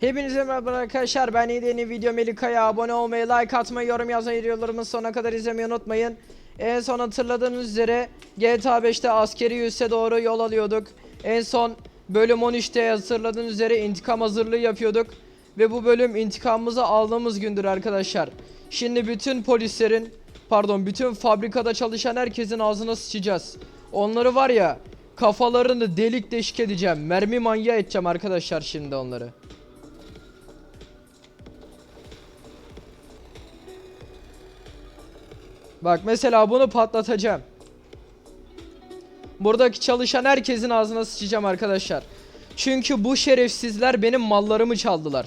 Hepinize merhaba arkadaşlar. Ben yeni video Melika'ya abone olmayı like atmayı yorum yazmayı videolarımın sonuna kadar izlemeyi unutmayın. En son hatırladığınız üzere GTA 5'te askeri üsse doğru yol alıyorduk. En son bölüm 13'te hatırladığınız üzere intikam hazırlığı yapıyorduk. Ve bu bölüm intikamımızı aldığımız gündür arkadaşlar. Şimdi bütün polislerin pardon bütün fabrikada çalışan herkesin ağzına sıçacağız. Onları var ya kafalarını delik deşik edeceğim. Mermi manyağı edeceğim arkadaşlar şimdi onları Bak mesela bunu patlatacağım. Buradaki çalışan herkesin ağzına sıçacağım arkadaşlar. Çünkü bu şerefsizler benim mallarımı çaldılar.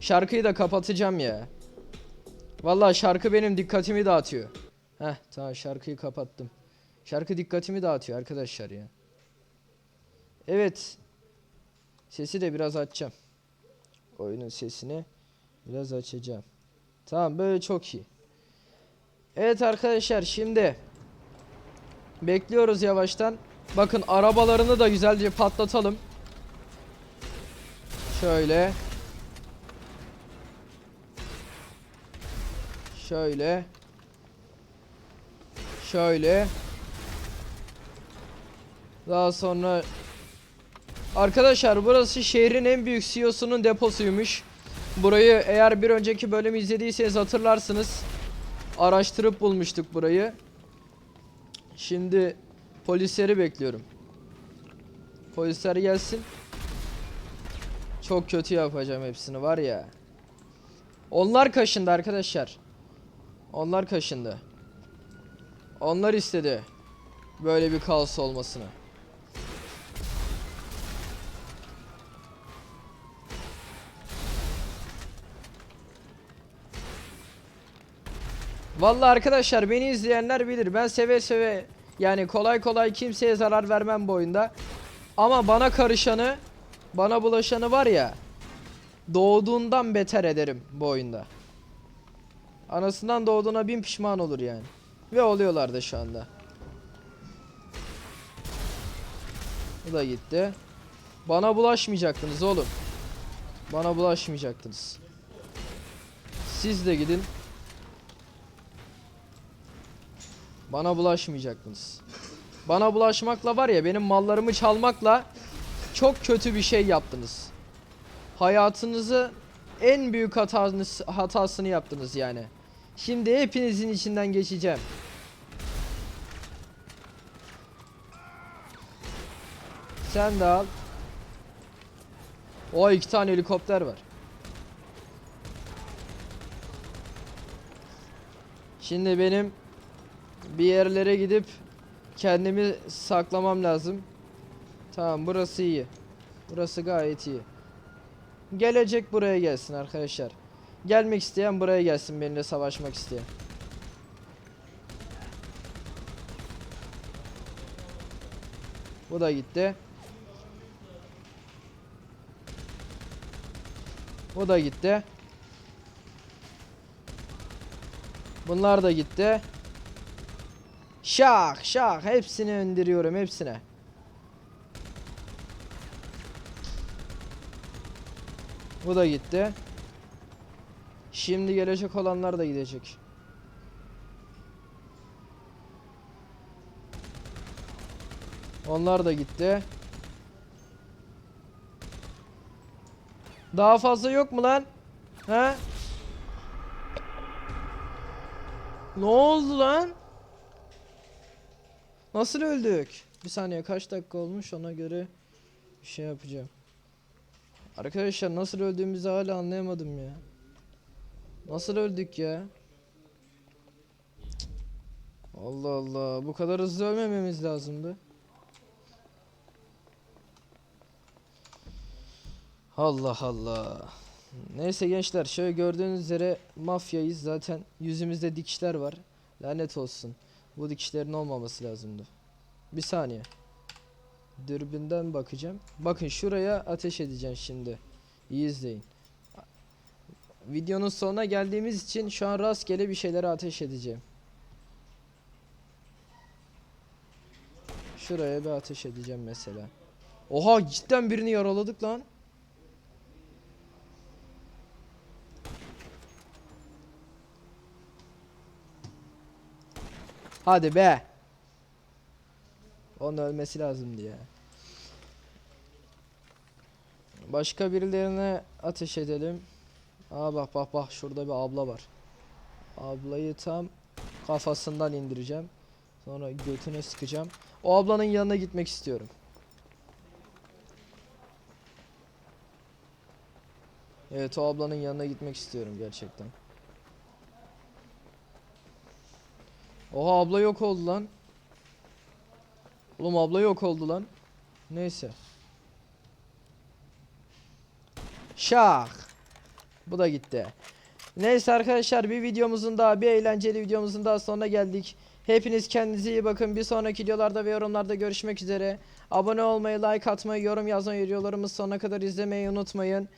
Şarkıyı da kapatacağım ya. Vallahi şarkı benim dikkatimi dağıtıyor. Heh tamam şarkıyı kapattım. Şarkı dikkatimi dağıtıyor arkadaşlar ya. Evet. Sesi de biraz açacağım. Oyunun sesini biraz açacağım. Tamam böyle çok iyi. Evet arkadaşlar şimdi bekliyoruz yavaştan. Bakın arabalarını da güzelce patlatalım. Şöyle. Şöyle. Şöyle. Daha sonra Arkadaşlar burası şehrin en büyük CEO'sunun deposuymuş. Burayı eğer bir önceki bölümü izlediyseniz hatırlarsınız araştırıp bulmuştuk burayı. Şimdi polisleri bekliyorum. Polisler gelsin. Çok kötü yapacağım hepsini var ya. Onlar kaşındı arkadaşlar. Onlar kaşındı. Onlar istedi. Böyle bir kaos olmasını. Vallahi arkadaşlar beni izleyenler bilir. Ben seve seve yani kolay kolay kimseye zarar vermem bu oyunda. Ama bana karışanı, bana bulaşanı var ya doğduğundan beter ederim bu oyunda. Anasından doğduğuna bin pişman olur yani. Ve oluyorlar da şu anda. Bu da gitti. Bana bulaşmayacaktınız oğlum. Bana bulaşmayacaktınız. Siz de gidin. Bana bulaşmayacaktınız. Bana bulaşmakla var ya benim mallarımı çalmakla çok kötü bir şey yaptınız. Hayatınızı en büyük hatanız, hatasını yaptınız yani. Şimdi hepinizin içinden geçeceğim. Sen de al. O iki tane helikopter var. Şimdi benim bir yerlere gidip kendimi saklamam lazım. Tamam burası iyi. Burası gayet iyi. Gelecek buraya gelsin arkadaşlar. Gelmek isteyen buraya gelsin benimle savaşmak isteyen. Bu da gitti. Bu da gitti. Bunlar da gitti. Şak şak hepsini indiriyorum hepsine. Bu da gitti. Şimdi gelecek olanlar da gidecek. Onlar da gitti. Daha fazla yok mu lan? He? Ne oldu lan? Nasıl öldük? Bir saniye kaç dakika olmuş ona göre bir şey yapacağım. Arkadaşlar nasıl öldüğümüzü hala anlayamadım ya. Nasıl öldük ya? Allah Allah bu kadar hızlı ölmememiz lazımdı. Allah Allah. Neyse gençler şöyle gördüğünüz üzere mafyayız zaten yüzümüzde dikişler var. Lanet olsun. Bu dikişlerin olmaması lazımdı. Bir saniye. Dürbünden bakacağım. Bakın şuraya ateş edeceğim şimdi. İyi izleyin. Videonun sonuna geldiğimiz için şu an rastgele bir şeylere ateş edeceğim. Şuraya bir ateş edeceğim mesela. Oha cidden birini yaraladık lan. Hadi be. Onun ölmesi lazımdı ya. Başka birilerine ateş edelim. Aa bak bak bak şurada bir abla var. Ablayı tam kafasından indireceğim. Sonra götüne sıkacağım. O ablanın yanına gitmek istiyorum. Evet o ablanın yanına gitmek istiyorum gerçekten. Oha abla yok oldu lan. Oğlum abla yok oldu lan. Neyse. Şak. Bu da gitti. Neyse arkadaşlar bir videomuzun daha bir eğlenceli videomuzun daha sonuna geldik. Hepiniz kendinize iyi bakın. Bir sonraki videolarda ve yorumlarda görüşmek üzere. Abone olmayı, like atmayı, yorum yazmayı, videolarımız sonuna kadar izlemeyi unutmayın.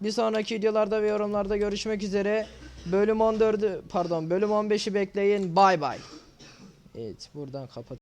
Bir sonraki videolarda ve yorumlarda görüşmek üzere. Bölüm 14'ü pardon bölüm 15'i bekleyin. Bay bay. Evet buradan kapat.